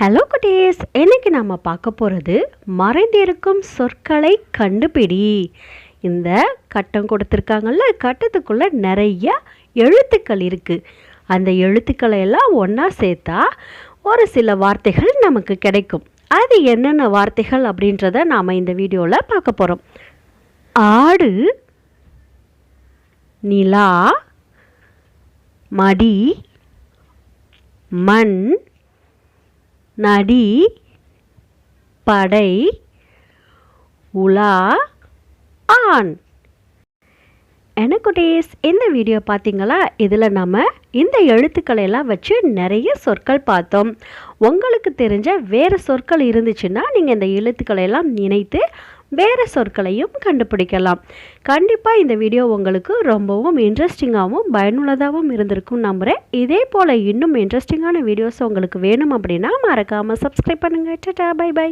Hello குட்டீஸ். இன்னைக்கு நம்ம பார்க்க போகிறது மறைந்திருக்கும் சொற்களை கண்டுபிடி. இந்த கட்டம் கொடுத்துருக்காங்கல்ல கட்டத்துக்குள்ளே நிறைய எழுத்துக்கள் இருக்குது அந்த எழுத்துக்களை எல்லாம் ஒன்றா சேர்த்தா ஒரு சில வார்த்தைகள் நமக்கு கிடைக்கும். அது என்னென்ன வார்த்தைகள் அப்படின்றத நாம் இந்த வீடியோவில் பார்க்க போகிறோம் ஆடு நிலா மடி மண் நடி படை உலா ஆண். என்ன குட்டீஸ் இந்த வீடியோ பார்த்தீங்களா? இதில் நம்ம இந்த எழுத்துக்களை எல்லாம் வச்சு நிறைய சொற்கள் பார்த்தோம். உங்களுக்கு தெரிஞ்ச வேறு சொற்கள் இருந்துச்சுன்னா நீங்கள் இந்த எழுத்துக்களை எல்லாம் நினைத்து வேறு சொற்களையும் கண்டுபிடிக்கலாம். கண்டிப்பாக இந்த வீடியோ உங்களுக்கு ரொம்பவும் இன்ட்ரெஸ்டிங்காகவும் பயனுள்ளதாகவும் இருந்திருக்கும் நம்புகிறேன் இதே போல் இன்னும் இன்ட்ரெஸ்டிங்கான வீடியோஸ் உங்களுக்கு வேணும் அப்படின்னா மறக்காமல் சப்ஸ்கிரைப் பண்ணுங்கள் டட்டா பை பை